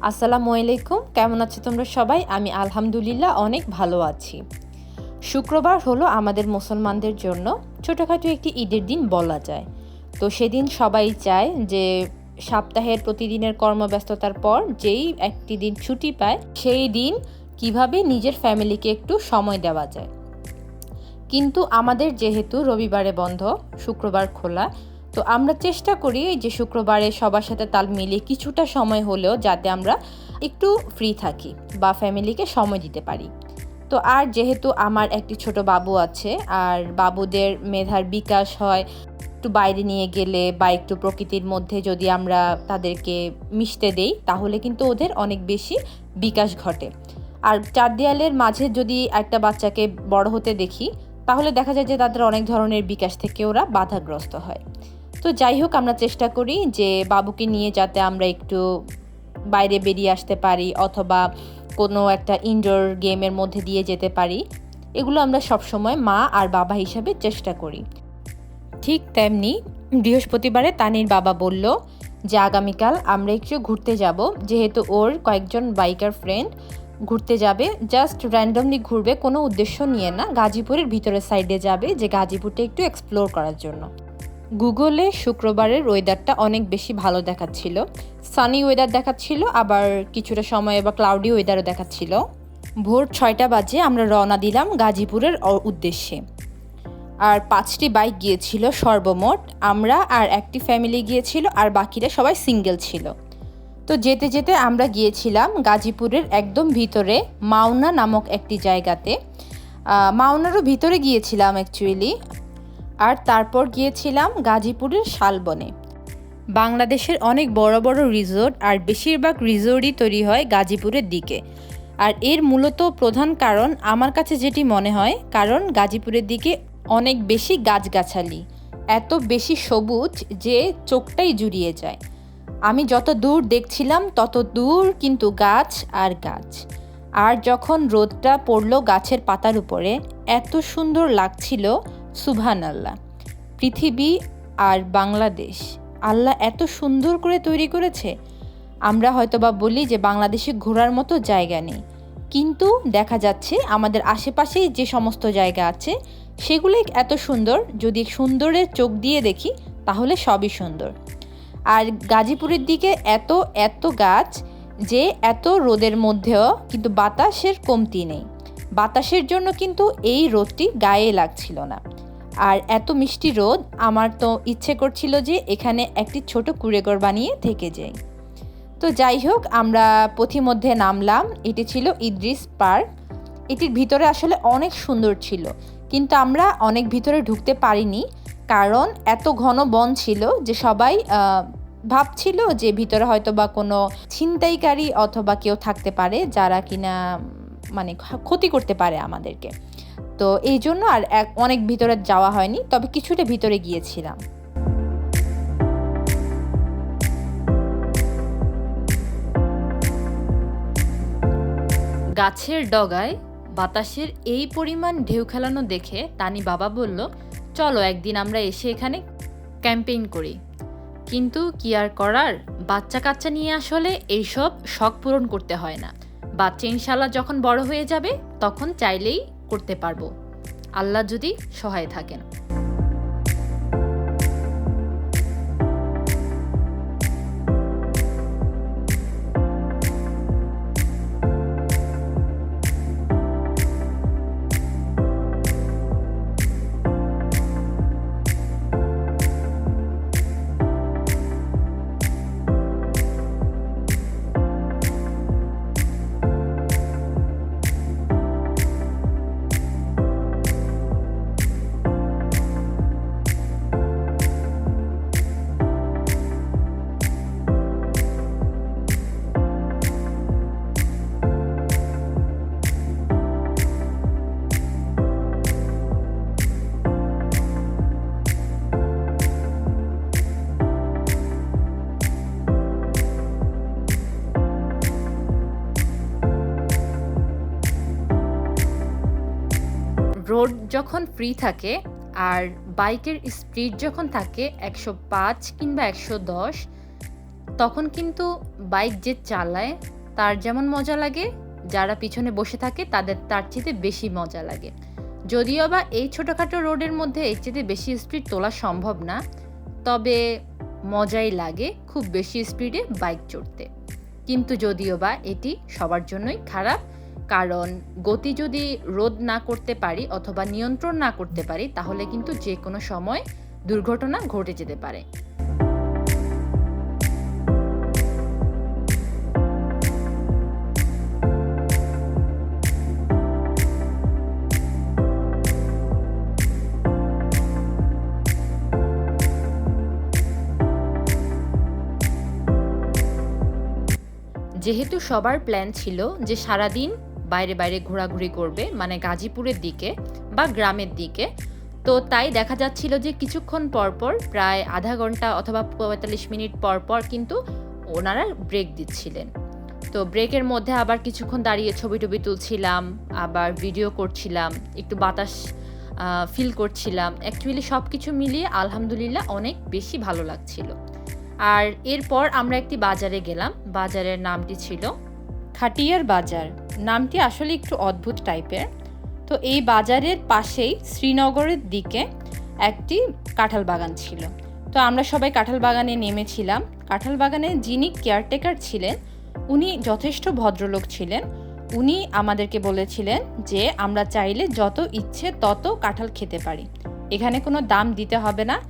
আসসালামু আলাইকুম, কেমন আছো তোমরা সবাই? আমি আলহামদুলিল্লাহ অনেক ভালো আছি। শুক্রবার হলো আমাদের মুসলমানদের জন্য ছোটোখাটো একটি ঈদের দিন বলা যায়। তো সেদিন সবাই চায় যে সপ্তাহের প্রতিদিনের কর্মব্যস্ততার পর যেই একটি দিন ছুটি পায়, সেই দিন কীভাবে নিজের ফ্যামিলিকে একটু সময় দেওয়া যায়। কিন্তু আমাদের যেহেতু রবিবারে বন্ধ, শুক্রবার খোলা তো আমরা চেষ্টা করি যে শুক্রবারে সবার সাথে তাল মিলিয়ে কিছুটা সময় হলেও যাতে আমরা একটু ফ্রি থাকি বা ফ্যামিলিকে সময় দিতে পারি। তো আর যেহেতু আমার একটি ছোট বাবু আছে, আর বাবুদের মেধার বিকাশ হয়, একটু বাইরে নিয়ে গেলে বা একটু প্রকৃতির মধ্যে যদি আমরা তাদেরকে মিশতে দেই, তাহলে কিন্তু ওদের অনেক বেশি বিকাশ ঘটে। আর চার দেয়ালের মাঝে যদি একটা বাচ্চাকে বড় হতে দেখি, তাহলে দেখা যায় যে তাদের অনেক ধরনের বিকাশ থেকে ওরা বাধাগ্রস্ত হয়। তো যাই হোক, আমরা চেষ্টা করি যে বাবুকে নিয়ে যাতে আমরা একটু বাইরে বেরিয়ে আসতে পারি অথবা কোনো একটা ইনডোর গেমের মধ্যে দিয়ে যেতে পারি। এগুলো আমরা সবসময় মা আর বাবা হিসাবে চেষ্টা করি। ঠিক তেমনি বৃহস্পতিবারে তানির বাবা বলল যে, আগামীকাল আমরা একটু ঘুরতে যাব। যেহেতু ওর কয়েকজন বাইকার ফ্রেন্ড ঘুরতে যাবে। জাস্ট র্যান্ডমলি ঘুরবে, কোনো উদ্দেশ্য নিয়ে না, গাজীপুরের ভিতরের সাইডে যাবে, যে গাজীপুরটা একটু এক্সপ্লোর করার জন্য। গুগলে শুক্রবারের ওয়েদারটা অনেক বেশি ভালো দেখাচ্ছিল। সানি ওয়েদার দেখাচ্ছিল, আবার কিছুটা সময় বা ক্লাউডি ওয়েদারও দেখাচ্ছিল। ভোর ছয়টা বাজে আমরা রওনা দিলাম গাজীপুরের উদ্দেশ্যে। আর পাঁচটি বাইক গিয়েছিল সর্বমোট। আমরা আর একটি ফ্যামিলি গিয়েছিল, আর বাকিরা সবাই সিঙ্গেল ছিল। তো যেতে যেতে আমরা গিয়েছিলাম গাজীপুরের একদম ভিতরে মাওনা নামক একটি জায়গাতে। মাওনারও ভিতরে গিয়েছিলাম অ্যাকচুয়ালি আর তারপর গিয়েছিলাম গাজীপুরের শালবনে। বাংলাদেশের অনেক বড় বড় রিসোর্ট আর বেশিরভাগ রিসোর্টই তৈরি হয় গাজীপুরের দিকে। আর এর মূলত প্রধান কারণ আমার কাছে যেটি মনে হয়, কারণ গাজীপুরের দিকে অনেক বেশি গাছগাছালি, এত বেশি সবুজ যে চোখটাই জুড়িয়ে যায়। আমি যত দূর দেখছিলাম, তত দূর কিন্তু গাছ আর গাছ। আর যখন রোদটা পড়ল গাছের পাতার উপরে, এত সুন্দর লাগছিল সুবহান আল্লাহ পৃথিবী আর বাংলাদেশ, আল্লাহ এত সুন্দর করে তৈরি করেছে। আমরা হয়তোবা বলি যে বাংলাদেশে ঘোরার মতো জায়গা নেই। কিন্তু দেখা যাচ্ছে আমাদের আশেপাশেই যে সমস্ত জায়গা আছে সেগুলোই এত সুন্দর, যদি সুন্দরের চোখ দিয়ে দেখি, তাহলে সবই সুন্দর। আর গাজীপুরের দিকে এত এত গাছ যে এত রোদের মধ্যেও কিন্তু বাতাসের কমতি নেই। বাতাসের জন্য কিন্তু এই রোদটি গায়ে লাগছিল না। আর এত মিষ্টি রোদ, আমার তো ইচ্ছে করছিল যে এখানে একটি ছোট কুড়েঘর বানিয়ে থেকে যাই। তো যাই হোক, আমরা পথিমধ্যে নামলাম। এটি ছিল ইদ্রিস পার্ক। এটির ভিতরে আসলে অনেক সুন্দর ছিল, কিন্তু আমরা অনেক ভিতরে ঢুকতে পারিনি কারণ এত ঘন বন ছিল যে সবাই ভাবছিল যে ভিতরে হয়তো বা কোনো ছিনতাইকারী অথবা কেউ থাকতে পারে যারা কিনা মানে ক্ষতি করতে পারে আমাদেরকে। তো এই জন্য আর এক অনেক ভিতরে যাওয়া হয়নি, তবে কিছুটা ভিতরে গিয়েছিলাম। গাছের ডগায় বাতাসের এই পরিমাণ ঢেউ খেলানো দেখে তানি বাবা বলল, চলো একদিন আমরা এসে এখানে ক্যাম্পেইন করি। কিন্তু কি আর করার বাচ্চা কাচ্চা নিয়ে আসলে এইসব শখ পূরণ করতে হয় না। বাচ্চা ইনশাল্লাহ যখন বড় হয়ে যাবে, তখন চাইলেই করতে পারব। আল্লাহ যদি সহায় থাকেন। যখন ফ্রি থাকে আর বাইকের স্পিড যখন থাকে একশো পাঁচ কিংবা একশো দশ, তখন কিন্তু বাইক যে চালায়, তার যেমন মজা লাগে, যারা পিছনে বসে থাকে তাদের, তার চেয়ে বেশি মজা লাগে। যদিও বা এই ছোটোখাটো রোডের মধ্যে এর চেয়ে বেশি স্পিড তোলা সম্ভব না, তবে মজাই লাগে খুব বেশি স্পিডে বাইক চড়তে। কিন্তু যদিও বা এটি সবার জন্যই খারাপ কারণ গতি যদি রোধ না করতে পারি অথবা নিয়ন্ত্রণ না করতে পারি, তাহলে কিন্তু যে কোনো সময় দুর্ঘটনা ঘটে যেতে পারে। যেহেতু সবার প্ল্যান ছিল যে সারাদিন বাইরে বাইরে ঘোরাঘুরি করবে মানে গাজীপুরের দিকে বা গ্রামের দিকে। তো তাই দেখা যাচ্ছিল যে কিছুক্ষণ পর পর, প্রায় আধা ঘণ্টা অথবা পঁয়তাল্লিশ মিনিট পর পর কিন্তু ওনারা ব্রেক দিচ্ছিলেন। তো ব্রেকের মধ্যে আবার কিছুক্ষণ দাঁড়িয়ে ছবি টবি তুলছিলাম, আবার ভিডিও করছিলাম, একটু বাতাস ফিল করছিলাম। অ্যাকচুয়ালি সব কিছু মিলিয়ে আলহামদুলিল্লাহ অনেক বেশি ভালো লাগছিল। আর এরপর আমরা একটি বাজারে গেলাম, বাজারের নামটি ছিল খাটিয়ার বাজার। নামটি আসলে একটু অদ্ভুত টাইপের। তো এই বাজারের পাশেই শ্রীনগরের দিকে একটি কাঁঠাল বাগান ছিল। তো আমরা সবাই কাঁঠাল বাগানে নেমেছিলাম। কাঁঠাল বাগানে যিনি কেয়ারটেকার ছিলেন, উনি যথেষ্ট ভদ্রলোক ছিলেন। উনি আমাদেরকে বলেছিলেন যে, আমরা চাইলে যত ইচ্ছে তত কাঁঠাল খেতে পারি। এখানে কোনো দাম দিতে হবে না।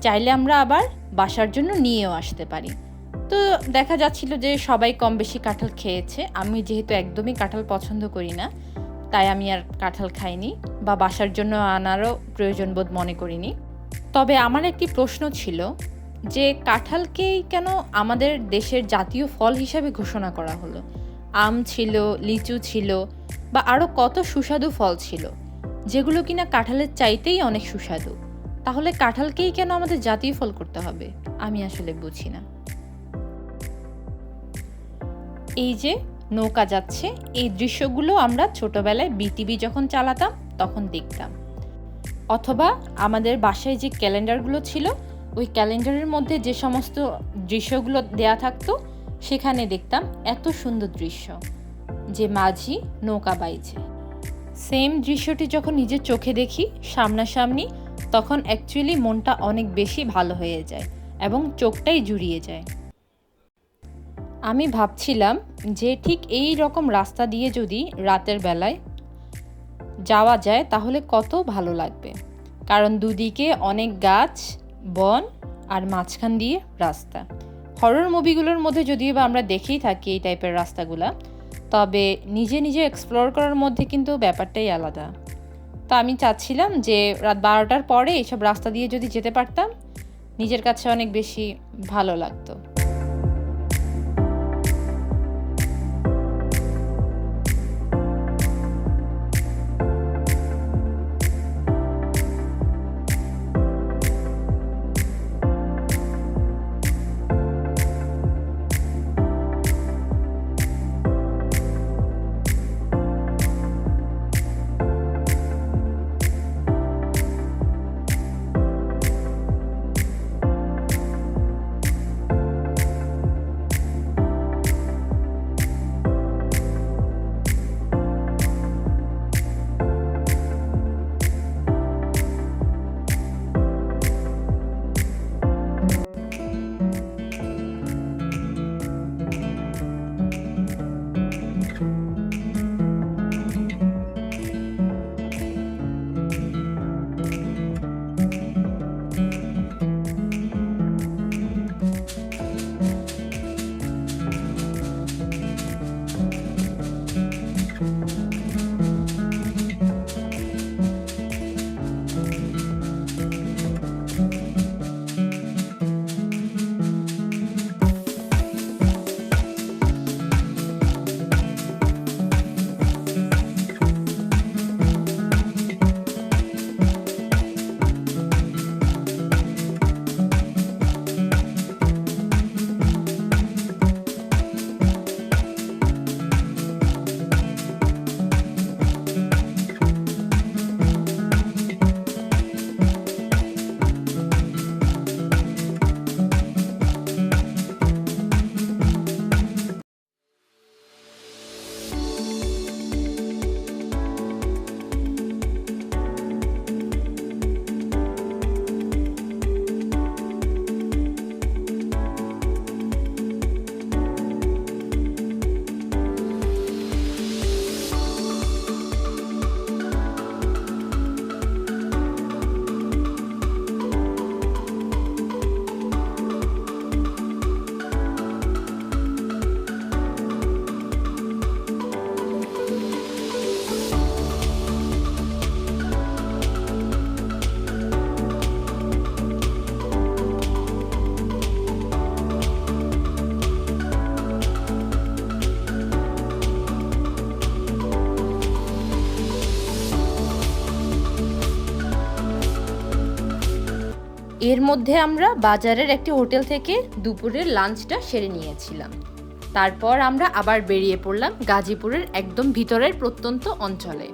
চাইলে আমরা আবার বাসার জন্য নিয়েও আসতে পারি। তো দেখা যাচ্ছিল যে সবাই কম বেশি কাঁঠাল খেয়েছে। আমি যেহেতু একদমই কাঁঠাল পছন্দ করি না, তাই আমি আর কাঁঠাল খাইনি বা বাসার জন্য আনারও প্রয়োজন বোধ মনে করিনি। তবে আমার একটি প্রশ্ন ছিল যে কাঁঠালকেই কেন আমাদের দেশের জাতীয় ফল হিসাবে ঘোষণা করা হলো? আম ছিল, লিচু ছিল বা আরও কত সুস্বাদু ফল ছিল, যেগুলো কিনা কাঁঠালের চাইতেই অনেক সুস্বাদু। তাহলে কাঁঠালকেই কেন আমাদের জাতীয় ফল করতে হবে? আমি আসলে বুঝি না। এই যে নৌকা যাচ্ছে, এই দৃশ্যগুলো আমরা ছোটবেলায় বিটিভি যখন চালাতাম, তখন দেখতাম। অথবা আমাদের বাসায় যে ক্যালেন্ডারগুলো ছিল, ওই ক্যালেন্ডারের মধ্যে যে সমস্ত দৃশ্যগুলো দেয়া থাকতো, সেখানে দেখতাম এত সুন্দর দৃশ্য, যে মাঝি নৌকা বাইছে। সেম দৃশ্যটি যখন নিজের চোখে দেখি সামনাসামনি, তখন অ্যাকচুয়ালি মনটা অনেক বেশি ভালো হয়ে যায় এবং চোখটাই জুড়িয়ে যায়। আমি ভাবছিলাম যে ঠিক এই রকম রাস্তা দিয়ে যদি রাতের বেলায় যাওয়া যায়, তাহলে কত ভালো লাগবে। কারণ দুদিকে অনেক গাছ, বন আর মাঝখান দিয়ে রাস্তা। হরর মুভিগুলোর মধ্যে যদিও বা আমরা দেখেই থাকি এই টাইপের রাস্তাগুলা, তবে নিজে নিজে এক্সপ্লোর করার মধ্যে কিন্তু ব্যাপারটাই আলাদা। তো আমি চাচ্ছিলাম যে রাত বারোটার পরে এইসব রাস্তা দিয়ে যদি যেতে পারতাম, নিজের কাছে অনেক বেশি ভালো লাগতো। এর মধ্যে আমরা বাজারের একটি হোটেল থেকে দুপুরের লাঞ্চটা সেরে নিয়েছিলাম। তারপর আমরা আবার বেরিয়ে পড়লাম গাজীপুরের একদম ভিতরের প্রত্যন্ত অঞ্চলে।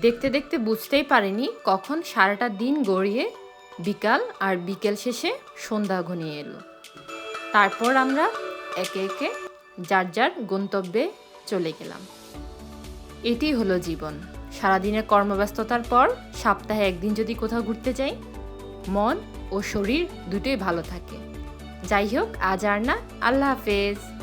দেখতে দেখতে বুঝতেই পারিনি কখন সারাটা দিন গড়িয়ে বিকাল আর বিকেল শেষে সন্ধ্যা ঘনিয়ে এলো। তারপর আমরা একে একে যার যার গন্তব্যে চলে গেলাম। এটি হলো জীবন। সারাদিনের কর্মব্যস্ততার পর সপ্তাহে একদিন যদি কোথাও ঘুরতে যাই, মন ও শরীর দুটোই ভালো থাকে। যাই হোক, আজ আর না। আল্লাহ হাফেজ।